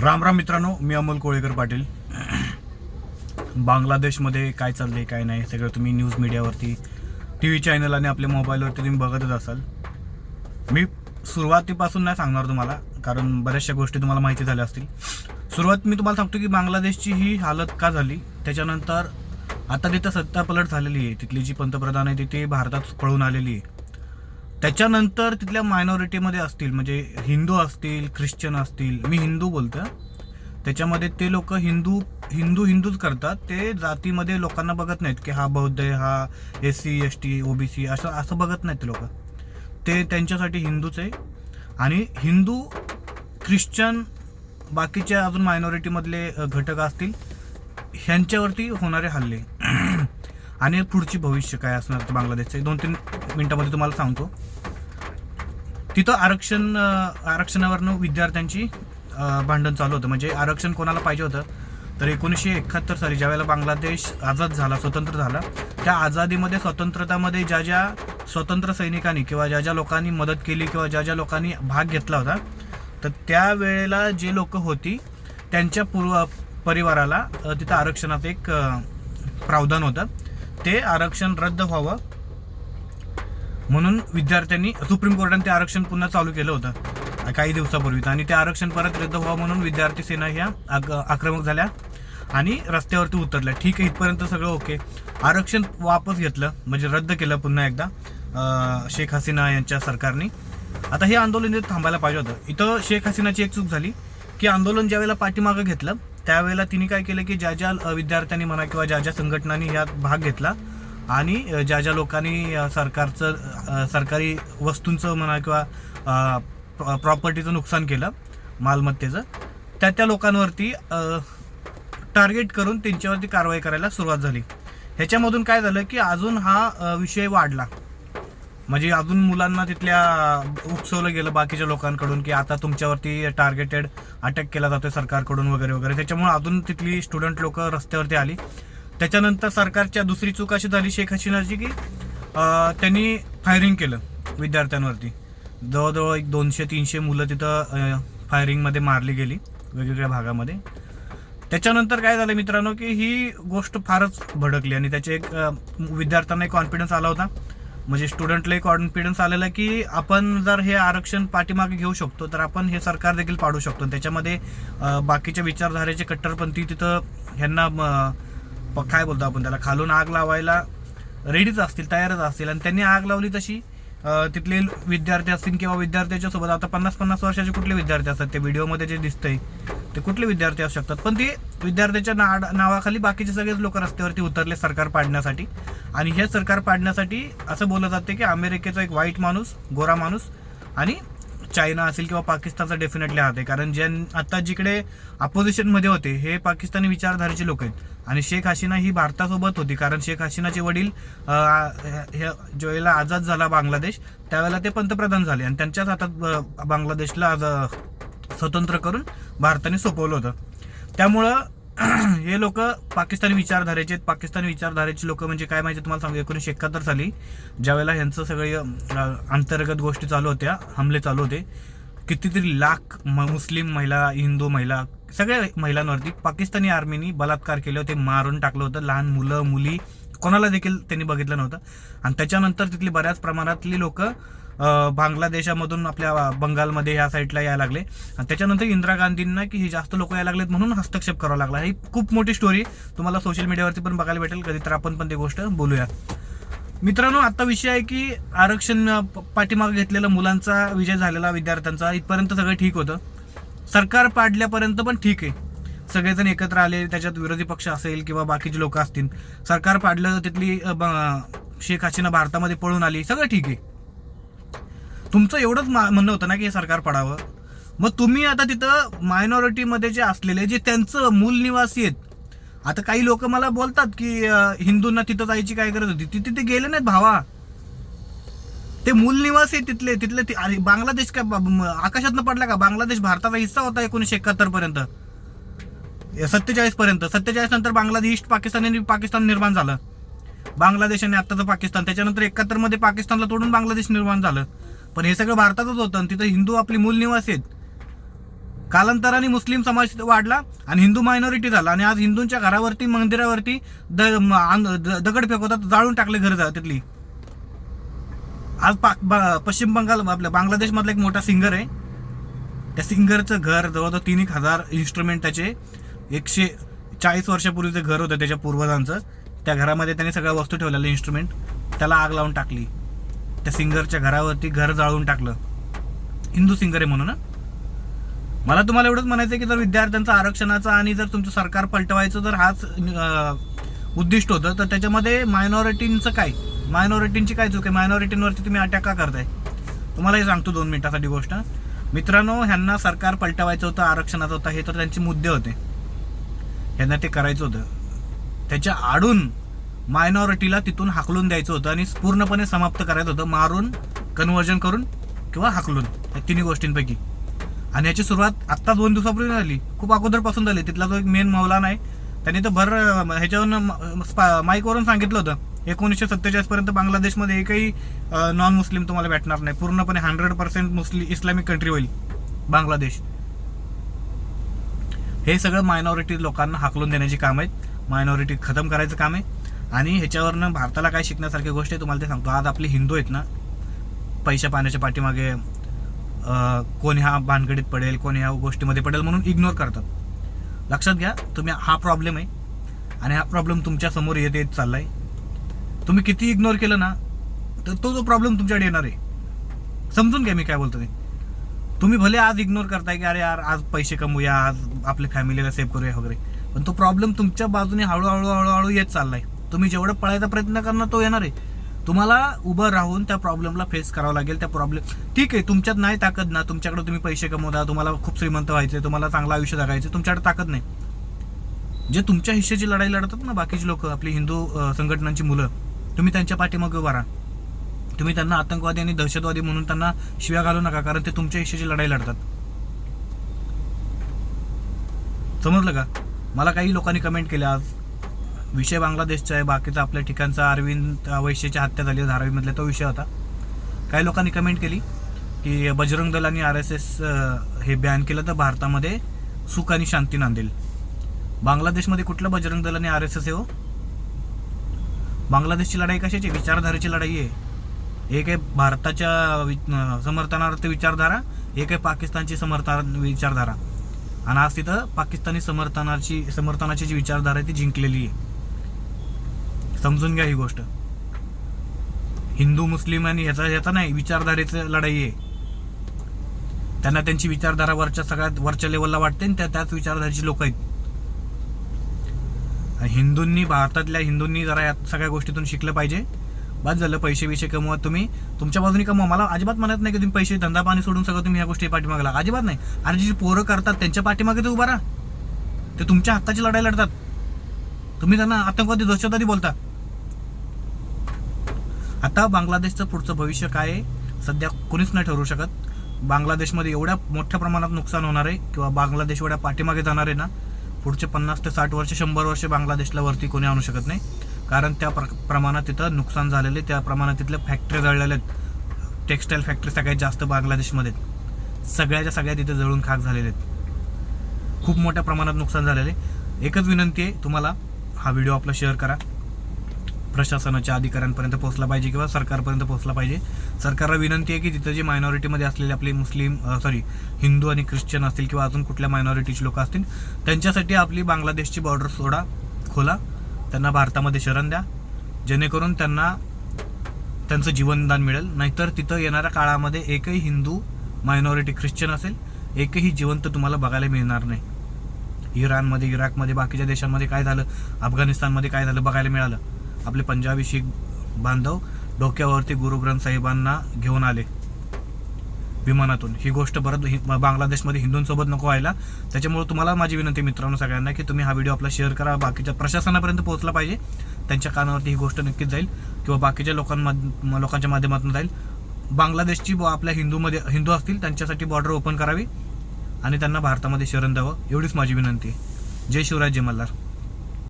राम राम मित्रांनो मी अमोल कोळेकर पाटील. बांगलादेशमध्ये काय चाललंय काय नाही सगळं तुम्ही न्यूज मीडियावरती टी व्ही चॅनल आणि आपल्या मोबाईलवरती तुम्ही बघतच असाल. मी सुरुवातीपासून नाही सांगणार तुम्हाला कारण बऱ्याचशा गोष्टी तुम्हाला माहिती झाल्या असतील. सुरुवात मी तुम्हाला सांगतो की बांगलादेशची ही हालत का झाली त्याच्यानंतर आता तिथं सत्ता पलट झालेली आहे. तिथली जी पंतप्रधान आहे ती ती भारतात पळून आलेली आहे. त्याच्यानंतर तिथल्या मायनॉरिटीमध्ये असतील म्हणजे हिंदू असतील ख्रिश्चन असतील मी हिंदू बोलतो त्याच्यामध्ये ते लोक हिंदू हिंदू हिंदूच करतात. ते जातीमध्ये लोकांना बघत नाहीत की हा बौद्ध आहे हा S C S T OBC असं असं बघत नाहीत ते लोक. ते त्यांच्यासाठी हिंदूच आहे. आणि हिंदू ख्रिश्चन बाकीच्या अजून मायनॉरिटीमधले घटक असतील ह्यांच्यावरती होणारे हल्ले. आणि पुढची भविष्य काय असणार बांगलादेशचं? बांगलादेशचे दोन तीन मिनिटामध्ये तुम्हाला सांगतो. तिथं आरक्षण आरक्षणावरनं विद्यार्थ्यांची भांडण चालू होतं. म्हणजे आरक्षण कोणाला पाहिजे होतं? तर एकोणीसशे एकाहत्तर साली ज्यावेळेला बांगलादेश आझाद झाला स्वतंत्र झाला त्या आझादीमध्ये स्वतंत्रतामध्ये ज्या ज्या स्वतंत्र सैनिकांनी किंवा ज्या ज्या लोकांनी मदत केली किंवा ज्या ज्या लोकांनी भाग घेतला होता तर त्यावेळेला जे लोक होती त्यांच्या पूर्व परिवाराला तिथं आरक्षणाचं एक प्रावधान होतं. ते आरक्षण रद्द व्हावं म्हणून विद्यार्थ्यांनी सुप्रीम कोर्टाने ते आरक्षण पुन्हा चालू केलं होतं. काही दिवसापूर्वीच आणि ते आरक्षण परत रद्द व्हावं म्हणून विद्यार्थी सेना ह्या आग- आक्रमक झाल्या आणि रस्त्यावरती उतरल्या. ठीक आहे इथपर्यंत सगळं ओके. आरक्षण वापस घेतलं म्हणजे रद्द केलं पुन्हा एकदा शेख हसीना यांच्या सरकारने. आता हे आंदोलन थांबायला पाहिजे होतं. इथं शेख हसीनाची एक चूक झाली की आंदोलन ज्यावेळेला पाठीमागं घेतलं त्यावेळेला तिने काय केलं की ज्या ज्या विद्यार्थ्यांनी म्हणा किंवा ज्या ज्या संघटनांनी यात भाग घेतला आणि ज्या ज्या लोकांनी सरकारचं सरकारी वस्तूंचं म्हणा किंवा प्रॉपर्टीचं नुकसान केलं मालमत्तेचं त्या त्या लोकांवरती टार्गेट करून त्यांच्यावरती कारवाई करायला सुरुवात झाली. ह्याच्यामधून काय झालं की अजून हा विषय वाढला. म्हणजे अजून मुलांना तिथल्या उकसवलं गेलं बाकीच्या लोकांकडून की आता तुमच्यावरती टार्गेटेड अटॅक केला जातोय सरकारकडून वगैरे वगैरे. त्याच्यामुळे अजून तिथली स्टुडंट लोक रस्त्यावरती आली. त्याच्यानंतर सरकारच्या दुसरी चूक अशी झाली शेख हसीनाची की त्यांनी फायरिंग केलं विद्यार्थ्यांवरती. जवळजवळ एक दोनशे तीनशे मुलं तिथं फायरिंगमध्ये मारली गेली वेगवेगळ्या भागामध्ये. त्याच्यानंतर काय झालं मित्रांनो की ही गोष्ट फारच भडकली आणि त्याचे एक विद्यार्थ्यांना एक कॉन्फिडन्स आला होता. म्हणजे स्टुडंटला एक कॉन्फिडन्स आलेला की आपण जर हे आरक्षण पाठीमागे घेऊ शकतो तर आपण हे सरकार देखील पाडू शकतो. आणि त्याच्यामध्ये बाकीच्या विचारधारेचे कट्टरपंथी तिथं ह्यांना म, काय बोलतो आपण त्याला? खालून आग लावायला रेडीच असतील तयारच असतील. आणि त्यांनी आग लावली तशी तिथले विद्यार्थी असतील किंवा विद्यार्थ्याच्या सोबत आता पन्नास पन्नास वर्षाचे कुठले विद्यार्थी असतात? ते व्हिडिओमध्ये जे दिसतंय ते कुठले विद्यार्थी असू शकतात? पण ते विद्यार्थ्याच्या ना नावाखाली बाकीचे सगळेच लोक रस्त्यावरती उतरले सरकार पाडण्यासाठी. आणि हे सरकार पाडण्यासाठी असं बोललं जाते की अमेरिकेचा एक वाईट माणूस गोरा माणूस आणि चायना असेल किंवा पाकिस्तानचा डेफिनेटली हात आहे. कारण जे आत्ता जिकडे अपोजिशनमध्ये होते हे पाकिस्तानी विचारधारेचे लोक आहेत. आणि शेख हसीना ही भारतासोबत होती कारण शेख हसीनाचे वडील हे ज्यावेळेला आझाद झाला बांगलादेश त्यावेळेला ते पंतप्रधान झाले आणि त्यांच्याच हातात बांगलादेशला आज स्वतंत्र करून भारताने सोपवलं होतं त्यामुळं हे लोक पाकिस्तानी विचारधारेचे आहेत. पाकिस्तानी विचारधारेचे लोक म्हणजे काय माहिती तुम्हाला सांगू एकोणीसशे एकाहत्तर साली ज्यावेळेला ह्यांचं सगळे अंतर्गत गोष्टी चालू होत्या हमले चालू होते कितीतरी लाख म- मुस्लिम महिला हिंदू महिला सगळ्या महिलांवरती पाकिस्तानी आर्मीनी बलात्कार केले होते मारून टाकलं होतं लहान मुलं मुली कोणाला देखील त्यांनी बघितलं नव्हतं. आणि त्याच्यानंतर तिथली बऱ्याच प्रमाणातली लोक बांगलादेशामधून आपल्या बंगालमध्ये ह्या साईडला यायला लागले. आणि त्याच्यानंतर इंदिरा गांधींना की हे जास्त लोक यायला लागलेत म्हणून हस्तक्षेप करावा लागला. ही खूप मोठी स्टोरी तुम्हाला सोशल मीडियावरती पण बघायला भेटेल. कधी तर आपण पण ती गोष्ट बोलूया. मित्रांनो आता विषय आहे की आरक्षण प- पाठीमागे घेतलेला मुलांचा विजय झालेला विद्यार्थ्यांचा. इथपर्यंत सगळं ठीक होतं. सरकार पाडल्यापर्यंत पण ठीक आहे. सगळेजण एकत्र आले त्याच्यात विरोधी पक्ष असेल किंवा बाकीचे लोक असतील सरकार पाडलं तिथली ब- शेख हसीना भारतामध्ये पळून आली सगळं ठीक आहे. तुमचं एवढंच मा- म्हणणं होतं ना की हे सरकार पडावं. मग तुम्ही आता तिथं मायनॉरिटीमध्ये जे असलेले जे त्यांचं मूल निवासी आहेत आता काही लोक मला बोलतात की हिंदूंना तिथं जायची काय गरज होती? ती तिथे गेले नाहीत भावा. ते मूल निवास आहे तिथले तिथले ते- अरे बांगलादेश काय ब- आकाशातनं पडला का? बांगलादेश भारताचा हिस्सा होता एकोणीशे एकाहत्तर पर्यंत. सत्तेचाळीस पर्यंत. सत्तेचाळीस नंतर बांगलादेश ईस्ट पाकिस्तान आणि पाकिस्तान निर्माण झालं. बांगलादेश आणि आत्ताचं पाकिस्तान. त्याच्यानंतर एकाहत्तरमध्ये पाकिस्तानला तोडून बांगलादेश निर्माण झालं. पण हे सगळं भारतातच होतं आणि तिथं हिंदू आपली मूल निवास आहेत. कालांतराने मुस्लिम समाज वाढला आणि हिंदू मायनॉरिटी झाला. आणि आज हिंदूंच्या घरावरती मंदिरावरती द द- दगड फेकवतात जाळून टाकले घर तिथली. आज पाक पश्चिम बंगाल आपल्या बांगलादेशमधला एक मोठा सिंगर आहे. त्या सिंगरचं घर जवळजवळ तीन एक हजार इन्स्ट्रुमेंट त्याचे एकशे चाळीस वर्षापूर्वीचं घर होतं त्याच्या पूर्वजांचं. त्या घरामध्ये त्याने सगळ्या वस्तू ठेवलेल्या इन्स्ट्रुमेंट त्याला आग लावून टाकली. त्या सिंगरच्या घरावरती घर जाळून टाकलं. हिंदू सिंगर आहे म्हणून मला तुम्हाला एवढंच म्हणायचं आहे की जर विद्यार्थ्यांचं आरक्षणाचं आणि जर तुमचं सरकार पलटवायचं जर हाच उद्दिष्ट होतं तर त्याच्यामध्ये मायनॉरिटींचं काय? मायनॉरिटींची काय चूक आहे? मायनॉरिटींवरती तुम्ही अटॅक का करताय? तुम्हाला हे सांगतो दोन मिनिटासाठी गोष्ट. मित्रांनो ह्यांना सरकार पलटवायचं होतं आरक्षणाचं होतं हे तर त्यांचे मुद्दे होते. ह्यांना ते करायचं होतं. त्याच्या आडून मायनॉरिटीला तिथून हाकलून द्यायचं होतं आणि पूर्णपणे समाप्त करायचं होतं मारून कन्वर्जन करून किंवा हाकलून. या तिन्ही गोष्टींपैकी. आणि याची सुरुवात आत्ता दोन दिवसापूर्वी झाली. खूप अगोदरपासून झाली. तिथला जो एक मेन मौलाना आहे त्यांनी तर भर ह्याच्यावरून माईकवरून सांगितलं होतं. एकोणीसशे सत्तेचाळीस पर्यंत बांगलादेशमध्ये एकही नॉन मुस्लिम तुम्हाला भेटणार नाही. पूर्णपणे hundred percent Muslim Islamic country होईल बांगलादेश. हे सगळं मायनॉरिटी लोकांना हाकलून देण्याची काम आहेत. मायनॉरिटी खतम करायचं काम आहे. आणि ह्याच्यावरनं भारताला काय शिकण्यासारखी गोष्ट आहे तुम्हाला ते सांगतो. आज आपले हिंदू आहेत ना पैशा पाण्याच्या पाठीमागे कोण ह्या भानगडीत पडेल कोण ह्या गोष्टीमध्ये पडेल म्हणून इग्नोर करतात. लक्षात घ्या तुम्ही हा प्रॉब्लेम आहे आणि हा प्रॉब्लेम तुमच्यासमोर येत येत आहे तुम्ही किती इग्नोर केलं ना तर तो जो प्रॉब्लेम तुमच्याकडे येणार आहे. समजून घ्या मी काय बोलतो ते तुम्ही भले आज इग्नोर करताय की अरे यार आज पैसे कमवूया आज आपल्या फॅमिलीला सेव्ह करूया वगैरे पण तो प्रॉब्लेम तुमच्या बाजूने हळूहळू हळूहळू येत चाललाय. तुम्ही जेवढं पळायचा प्रयत्न करणार तो येणार आहे. तुम्हाला उभं राहून त्या प्रॉब्लेमला फेस करावं लागेल. त्या प्रॉब्लेम ठीक आहे तुमच्यात नाही ताकद ना तुमच्याकडे तुम्ही पैसे कमवता तुम्हाला खूप श्रीमंत व्हायचे तुम्हाला चांगलं आयुष्य जगायचं तुमच्याकडे ताकद नाही. जे तुमच्या हिश्श्याची लढाई लढतात ना बाकीचे लोक आपली हिंदू संघटनांची मुलं तुम्ही त्यांच्या पाठीमागे उभा राहा. तुम्ही त्यांना आतंकवादी आणि दहशतवादी म्हणून त्यांना शिव्या घालू नका कारण ते तुमच्या हिश्श्याची लढाई लढतात. समजलं का? मला काही लोकांनी कमेंट केल्या आज. विषय बांगलादेशचा आहे बाकीचा आपल्या ठिकाणचा अरविंद वैश्यची हत्या झाली धारावीमधल्या तो विषय होता. काही लोकांनी कमेंट केली की बजरंग दल आणि आर एस एस हे बॅन केलं तर भारतामध्ये सुख आणि शांती नांदेल. बांगलादेशमध्ये कुठलं बजरंग दल आणि आर एस एस आहे हो? बांगलादेशची लढाई कशाची? विचारधारेची लढाई आहे. एक आहे भारताच्या वि- समर्थनार्थ विचारधारा एक आहे पाकिस्तानची समर्थन विचारधारा. आणि आज तिथं पाकिस्तानी समर्थनाची समर्थनाची जी विचारधारा आहे ती जिंकलेली आहे. समजून घ्या ही गोष्ट. हिंदू मुस्लिम आणि याचा ह्याचा नाही विचारधारेचं लढाई आहे. त्यांना त्यांची विचारधारा वरच्या सगळ्यात वरच्या लेवलला वाटते आणि त्या त्याच विचारधारेची लोक आहेत. हिंदूंनी भारतातल्या हिंदूंनी जरा या सगळ्या गोष्टीतून शिकलं पाहिजे. बाद झालं पैसे विषय कमवत तुम्ही. तुमच्या बाजूने कमवा. मला अजिबात म्हणत नाही की तुम्ही पैसे धंदा पाणी सोडून सगळं तुम्ही ह्या गोष्टी पाठीमागे लागा. अजिबात नाही. आणि जी पोरं करतात त्यांच्या पाठीमागे ते उभा राहा. ते तुमच्या हक्काची लढाई लढतात. तुम्ही त्यांना आतंकवादी दहशतवादी बोलता. आता बांगलादेशचं पुढचं भविष्य काय आहे सध्या कोणीच नाही ठरवू शकत. बांगलादेशमध्ये एवढ्या मोठ्या प्रमाणात नुकसान होणार आहे किंवा बांगलादेश एवढ्या पाठीमागे जाणार आहे ना पुढचे पन्नास ते साठ वर्ष शंभर वर्ष बांगलादेशला वरती कोणी आणू शकत नाही. कारण त्या प्र प्रमाणात तिथं नुकसान झालेले त्या प्रमाणात तिथल्या फॅक्टरी जळलेल्या आहेत. टेक्स्टाईल फॅक्टरी सगळ्यात जास्त बांगलादेशमध्ये सगळ्याच्या सगळ्या तिथे जळून खाक झालेले आहेत. खूप मोठ्या प्रमाणात नुकसान झालेले आहे. एकच विनंती आहे तुम्हाला हा व्हिडिओ आपला शेअर करा. प्रशासनाच्या अधिकाऱ्यांपर्यंत पोहोचला पाहिजे किंवा सरकारपर्यंत पोहोचला पाहिजे. सरकारला विनंती आहे की तिथं जे मायनॉरिटीमध्ये असलेले आपले मुस्लिम सॉरी हिंदू आणि ख्रिश्चन असतील किंवा अजून कुठल्या मायनॉरिटीचे लोक असतील त्यांच्यासाठी आपली बांगलादेशची बॉर्डर सोडा खोला. त्यांना भारतामध्ये शरण द्या. जेणेकरून त्यांना त्यांचं जीवनदान मिळेल. नाहीतर तिथं येणाऱ्या काळामध्ये एकही हिंदू मायनॉरिटी ख्रिश्चन असेल एकही जिवंत तुम्हाला बघायला मिळणार नाही. इराणमध्ये इराकमध्ये बाकीच्या देशांमध्ये काय झालं? अफगाणिस्तानमध्ये काय झालं? बघायला मिळालं. आपले पंजाबी शीख बांधव डोक्यावरती गुरुग्रंथ साहेबांना घेऊन आले. विमानातून. ही गोष्ट परत हि- बांगलादेशमध्ये हिंदूंसोबत नको व्हायला. त्याच्यामुळे तुम्हाला माझी विनंती मित्रांनो सगळ्यांना की तुम्ही हा व्हिडिओ आपला शेअर करा. बाकीच्या प्रशासनापर्यंत पोहोचला पाहिजे. त्यांच्या कानावरती ही गोष्ट नक्कीच जाईल. किंवा बाकीच्या लोकांमध्ये लोकांच्या माध्यमातून जाईल. बांगलादेशची आपल्या हिंदूमध्ये हिंदू असतील त्यांच्यासाठी बॉर्डर ओपन करावी. आणि त्यांना भारतामध्ये शरण द्यावं. एवढीच माझी विनंती. आहे जय शिवराज जय मल्हार.